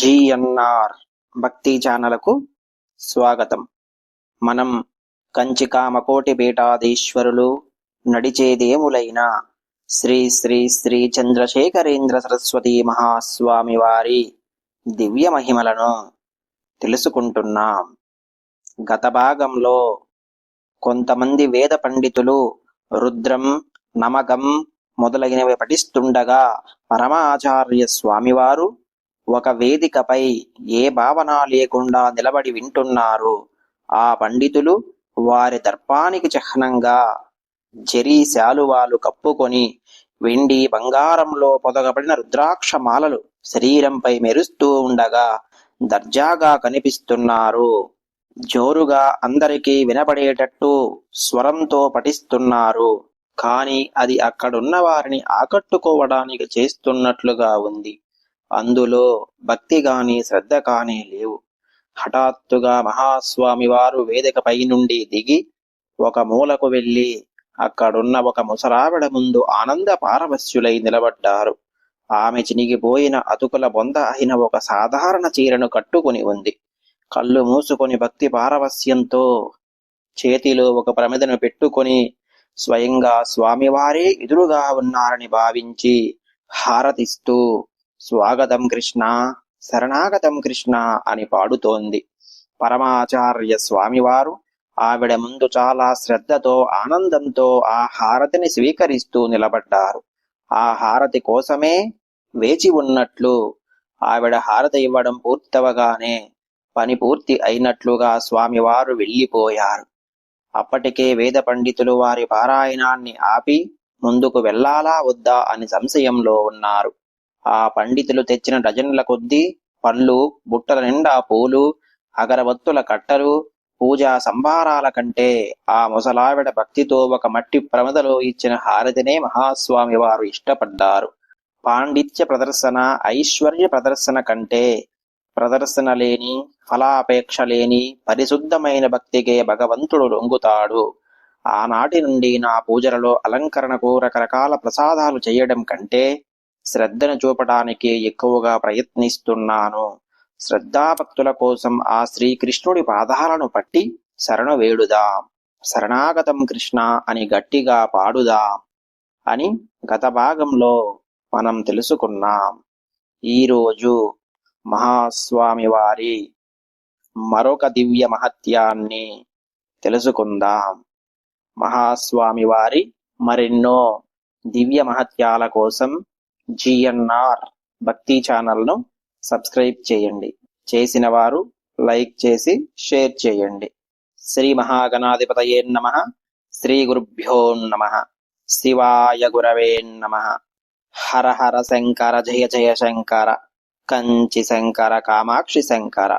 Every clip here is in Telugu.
జిఎన్ఆర్ భక్తి ఛానలకు స్వాగతం. మనం కంచికామకోటి పీఠాధీశ్వరులు నడిచేదేములైన శ్రీ శ్రీ శ్రీ చంద్రశేఖరేంద్ర సరస్వతి మహాస్వామి వారి దివ్య మహిమలను తెలుసుకుంటున్నాం. గత భాగంలో కొంతమంది వేద పండితులు రుద్రం నమకం మొదలగినవి పఠిస్తుండగా పరమాచార్య స్వామివారు ఒక వేదికపై ఏ భావన లేకుండా నిలబడి వింటున్నారు. ఆ పండితులు వారి దర్పానికి చిహ్నంగా జరీ శాలువాలు కప్పుకొని వెండి బంగారంలో పొదగబడిన రుద్రాక్ష మాలలు శరీరంపై మెరుస్తూ ఉండగా దర్జాగా కనిపిస్తున్నారు. జోరుగా అందరికీ వినపడేటట్టు స్వరంతో పఠిస్తున్నారు. కానీ అది అక్కడున్న వారిని ఆకట్టుకోవడానికి చేస్తున్నట్లుగా ఉంది. అందులో భక్తి కాని శ్రద్ధ కాని లేవు. హఠాత్తుగా మహాస్వామి వారు వేదికపై నుండి దిగి ఒక మూలకు వెళ్ళి అక్కడున్న ఒక ముసరావిడ ముందు ఆనంద పారవస్యులై నిలబడ్డారు. ఆమె చినిగిపోయిన అతుకుల బొంద అయిన ఒక సాధారణ చీరను కట్టుకుని ఉంది. కళ్ళు మూసుకొని భక్తి పారవస్యంతో చేతిలో ఒక ప్రమిదను పెట్టుకొని స్వయంగా స్వామివారే ఎదురుగా ఉన్నారని భావించి హారతిస్తూ స్వాగతం కృష్ణ శరణాగతం కృష్ణ అని పాడుతోంది. పరమాచార్య స్వామివారు ఆవిడ ముందు చాలా శ్రద్ధతో ఆనందంతో ఆ హారతిని స్వీకరిస్తూ నిలబడ్డారు. ఆ హారతి కోసమే వేచి ఉన్నట్లు ఆవిడ హారతి ఇవ్వడం పూర్తవగానే పని పూర్తి అయినట్లుగా స్వామివారు వెళ్ళిపోయారు. అప్పటికే వేద పండితులు వారి పారాయణాన్ని ఆపి ముందుకు వెళ్ళాలా వద్దా అని సంశయంలో ఉన్నారు. ఆ పండితులు తెచ్చిన డజన్ల కొద్దీ పళ్ళు బుట్టల నిండా పూలు అగరవత్తుల కట్టలు పూజా సంభారాల కంటే ఆ ముసలావిడ భక్తితో ఒక మట్టి ప్రమదలో ఇచ్చిన హారతినే మహాస్వామి వారు ఇష్టపడ్డారు. పాండిత్య ప్రదర్శన ఐశ్వర్య ప్రదర్శన కంటే ప్రదర్శన లేని ఫలాపేక్ష లేని పరిశుద్ధమైన భక్తికే భగవంతుడు లొంగుతాడు. ఆనాటి నుండి నా పూజలలో అలంకరణకు రకరకాల ప్రసాదాలు చేయడం కంటే శ్రద్ధను చూపడానికి ఎక్కువగా ప్రయత్నిస్తున్నాను. శ్రద్ధాభక్తుల కోసం ఆ శ్రీకృష్ణుడి పాదాలను పట్టి శరణు వేడుదాం. శరణాగతం కృష్ణ అని గట్టిగా పాడుదాం అని గత భాగంలో మనం తెలుసుకున్నాం. ఈరోజు మహాస్వామి వారి మరొక దివ్య మహత్యాన్ని తెలుసుకుందాం. మహాస్వామి వారి మరెన్నో దివ్య మహత్యాల కోసం జిఎన్ఆర్ భక్తి ఛానల్ను సబ్స్క్రైబ్ చేయండి. చేసిన వారు లైక్ చేసి షేర్ చేయండి. శ్రీ మహాగణాధిపతయే నమ. శ్రీ గురుభ్యో నమ. శివాయ గురవే నమ. హర హర శంకర జయ జయ శంకర. కంచి శంకర కామాక్షి శంకర.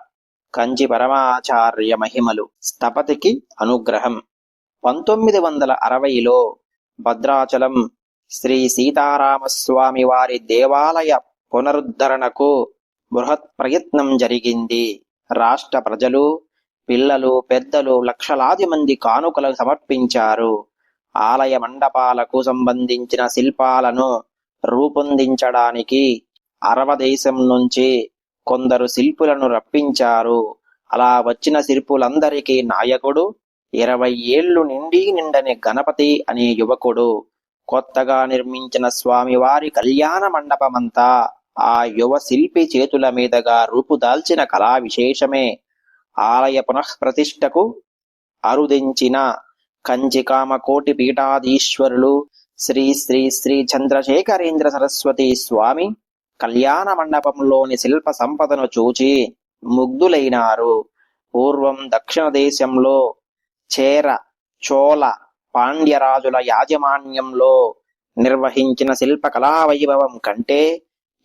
కంచి పరమాచార్య మహిమలు స్థపతికి అనుగ్రహం. పంతొమ్మిది వందల అరవైలో భద్రాచలం శ్రీ సీతారామస్వామి వారి దేవాలయ పునరుద్ధరణకు బృహత్ ప్రయత్నం జరిగింది. రాష్ట్ర ప్రజలు పిల్లలు పెద్దలు లక్షలాది మంది కానుకలు సమర్పించారు. ఆలయ మండపాలకు సంబంధించిన శిల్పాలను రూపొందించడానికి అరవ దేశం నుంచి కొందరు శిల్పులను రప్పించారు. అలా వచ్చిన శిల్పులందరికీ నాయకుడు ఇరవై ఏళ్ళు నిండి నిండని గణపతి అనే యువకుడు కొత్తగా నిర్మించిన స్వామివారి కళ్యాణ మండపమంతా ఆ యువ శిల్పి చేతుల మీదుగా రూపుదాల్చిన కళా విశేషమే. ఆలయ పునఃప్రతిష్టకు అరుదించిన కంచికామకోటి పీఠాధీశ్వరులు శ్రీ శ్రీ శ్రీ చంద్రశేఖరేంద్ర సరస్వతి స్వామి కళ్యాణ మండపంలోని శిల్ప సంపదను చూచి ముగ్ధులైనారు. పూర్వం దక్షిణ దేశంలో చేర చోళ పాండ్యరాజుల యాజమాన్యంలో నిర్వహించిన శిల్పకళా వైభవం కంటే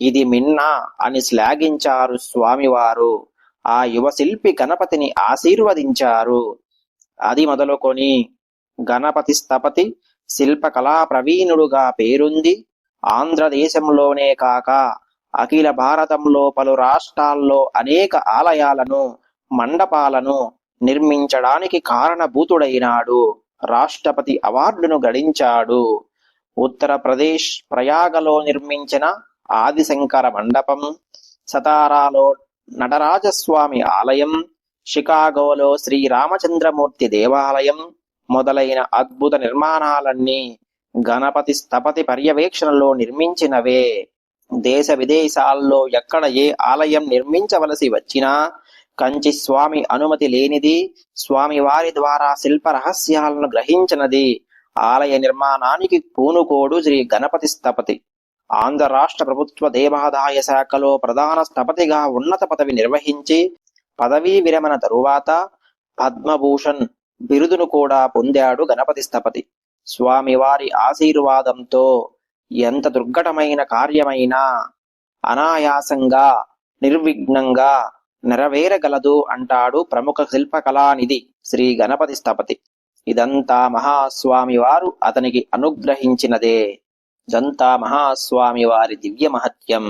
ఇది మిన్నా అని శ్లాఘించారు స్వామివారు. ఆ యువ శిల్పి గణపతిని ఆశీర్వదించారు. అది మొదలుకొని గణపతి స్థపతి శిల్పకళా ప్రవీణుడుగా పేరుంది. ఆంధ్రదేశంలోనే కాక అఖిల భారతంలో పలు రాష్ట్రాల్లో అనేక ఆలయాలను మండపాలను నిర్మించడానికి కారణభూతుడైనాడు. రాష్ట్రపతి అవార్డును గడించాడు. ఉత్తరప్రదేశ్ ప్రయాగలో నిర్మించిన ఆదిశంకర మండపం సతారాలో నటరాజస్వామి ఆలయం షికాగోలో శ్రీ రామచంద్రమూర్తి దేవాలయం మొదలైన అద్భుత నిర్మాణాలన్నీ గణపతి స్థపతి పర్యవేక్షణలో నిర్మించినవే. దేశ విదేశాల్లో ఎక్కడ ఏ ఆలయం నిర్మించవలసి వచ్చినా కంచి స్వామి అనుమతి లేనిది స్వామి వారి ద్వారా శిల్ప రహస్యాలను గ్రహించినది. ఆలయ నిర్మాణానికి పూనుకోడు శ్రీ గణపతి స్థపతి. ఆంధ్ర రాష్ట్ర ప్రభుత్వ దేవాదాయ శాఖలో ప్రధాన స్థపతిగా ఉన్నత పదవి నిర్వహించి పదవీ విరమణ తరువాత పద్మభూషణ్ బిరుదును కూడా పొందాడు గణపతి స్థపతి. స్వామివారి ఆశీర్వాదంతో ఎంత దుర్ఘటమైన కార్యమైనా అనాయాసంగా నిర్విఘ్నంగా నెరవేరగలదు అంటాడు ప్రముఖ శిల్పకళానిధి శ్రీ గణపతి స్థపతి. ఇదంతా మహాస్వామి వారు అతనికి అనుగ్రహించినదే. ఇదంతా మహాస్వామి వారి దివ్య మహత్యం.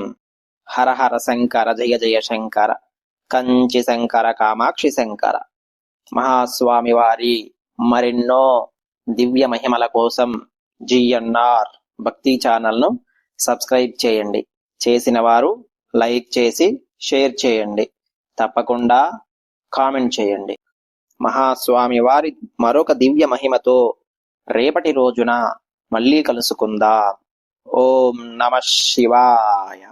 హరహర శంకర జయ జయ శంకర కంచి శంకర కామాక్షి శంకర. మహాస్వామి వారి మరెన్నో దివ్య మహిమల కోసం జిఎన్ఆర్ భక్తి ఛానల్ను సబ్స్క్రైబ్ చేయండి. చేసిన వారు లైక్ చేసి షేర్ చేయండి. తప్పకుండా కామెంట్ చేయండి. మహాస్వామి వారి మరొక దివ్య మహిమతో రేపటి రోజున మళ్ళీ కలుసుకుందాం. ఓం నమ శివాయ.